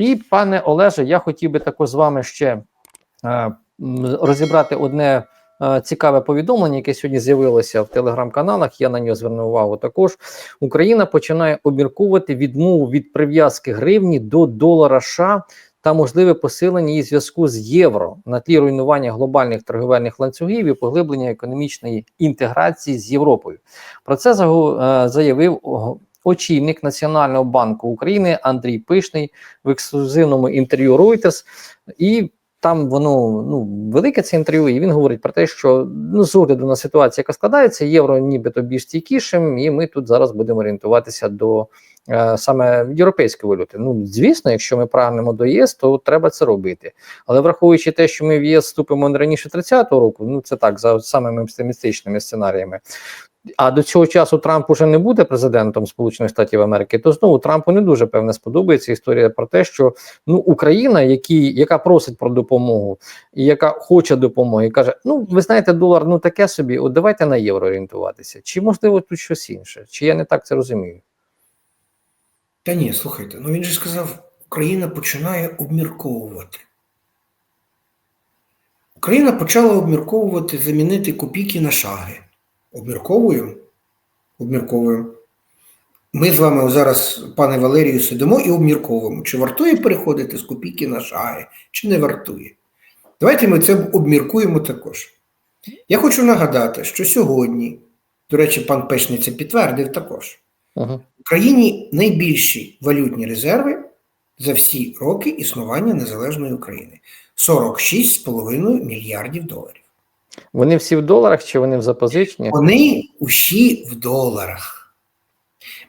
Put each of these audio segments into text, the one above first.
І пане Олеже, я хотів би також з вами ще е, розібрати одне е, цікаве повідомлення, яке сьогодні з'явилося в телеграм-каналах. Я на нього звернув увагу. Також Україна починає обмірковувати відмову від прив'язки гривні до долара США та можливе посилення її зв'язку з євро на тлі руйнування глобальних торговельних ланцюгів і поглиблення економічної інтеграції з Європою. Про це е, заявив очільник Національного банку України Андрій Пишний в ексклюзивному інтерв'ю Reuters. І там воно ну велике це інтерв'ю, і він говорить про те, що ну з огляду на ситуацію, яка складається, євро нібито більш стійкішим, і ми тут зараз будемо орієнтуватися до е, саме європейської валюти. Ну звісно, якщо ми прагнемо до ЄС, то треба це робити. Але враховуючи те, що ми в ЄС вступимо не раніше 30-го року, ну це так за самими оптимістичними сценаріями. А до цього часу Трамп уже не буде президентом Сполучених Штатів Америки, то знову Трампу не дуже певне сподобається історія про те, що ну Україна, які, яка просить про допомогу і яка хоче допомоги, каже: Ну, ви знаєте, долар ну таке собі, от давайте на євро орієнтуватися. Чи можливо тут щось інше? Чи я не так це розумію? Та ні, слухайте, ну він же сказав, Україна починає обмірковувати. Україна почала обмірковувати замінити копійки на шаги. Обмірковуємо? Обмірковуємо. Ми з вами зараз, пане Валерію, сидимо і обмірковуємо, чи вартує переходити з копійки на шаги, чи не вартує. Давайте ми це обміркуємо також. Я хочу нагадати, що сьогодні, до речі, пан Пешний це підтвердив також. Угу. В Україні найбільші валютні резерви за всі роки існування незалежної України 46,5 мільярдів доларів. Вони всі в доларах чи вони в запозиченні? Вони усі в доларах.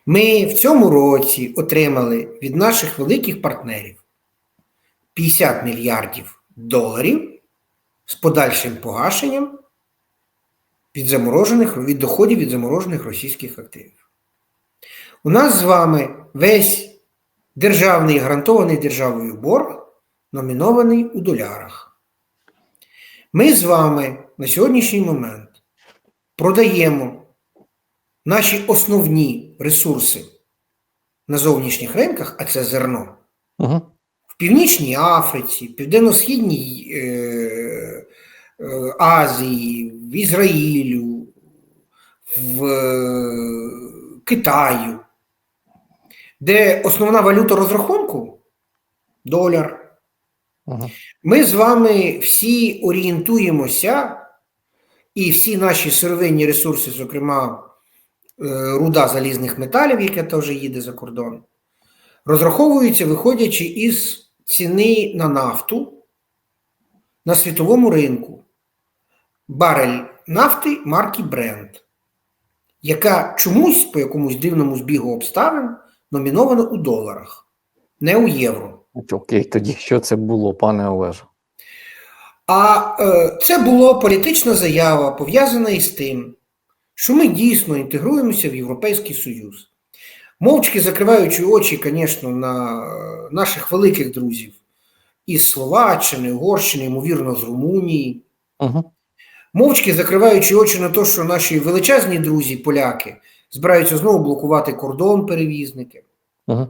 Ми в цьому році отримали від наших великих партнерів 50 мільярдів доларів з подальшим погашенням від заморожених від доходів від заморожених російських активів. У нас з вами весь державний гарантований державою борг номінований у долярах. Ми з вами на сьогоднішній момент продаємо наші основні ресурси на зовнішніх ринках, а це зерно, Угу. в Північній Африці, Південно-Східній е, е, Азії, в Ізраїлю, в е, Китаю, де основна валюта розрахунку доляр. Ми з вами всі орієнтуємося, і всі наші сировинні ресурси, зокрема е, руда залізних металів, яка теж їде за кордон, розраховуються, виходячи із ціни на нафту на світовому ринку. Барель нафти марки Brent, яка чомусь по якомусь дивному збігу обставин номінована у доларах, не у євро. Окей, тоді що це було, пане Олеже? А е, це була політична заява, пов'язана із тим, що ми дійсно інтегруємося в Європейський Союз. Мовчки закриваючи очі, звісно, на е, наших великих друзів із Словаччини, Угорщини, ймовірно, з Румунії. Угу. Мовчки закриваючи очі на те, що наші величезні друзі, поляки, збираються знову блокувати кордон перевізники. Угу.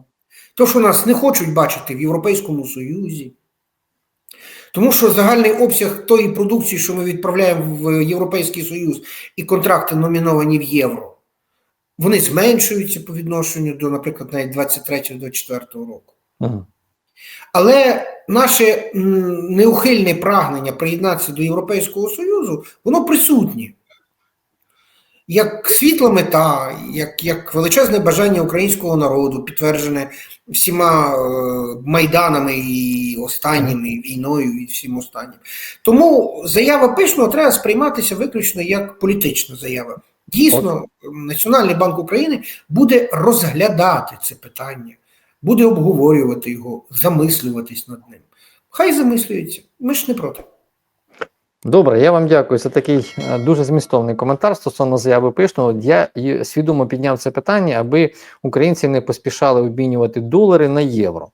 То, що нас не хочуть бачити в Європейському Союзі. Тому що загальний обсяг тої продукції, що ми відправляємо в Європейський Союз, і контракти номіновані в євро, вони зменшуються по відношенню до, наприклад, навіть 23-24 року. Угу. Але наше неухильне прагнення приєднатися до Європейського Союзу, воно присутнє. Як світла мета, як, як величезне бажання українського народу, підтверджене всіма е, майданами і останніми війною і всім останнім. Тому заява пишного треба сприйматися виключно як політична заява. Дійсно, Національний банк України буде розглядати це питання, буде обговорювати його, замислюватись над ним. Хай замислюється, ми ж не проти. Добре, я вам дякую за такий е, дуже змістовний коментар стосовно заяви пишного. Я свідомо підняв це питання, аби українці не поспішали обмінювати долари на євро.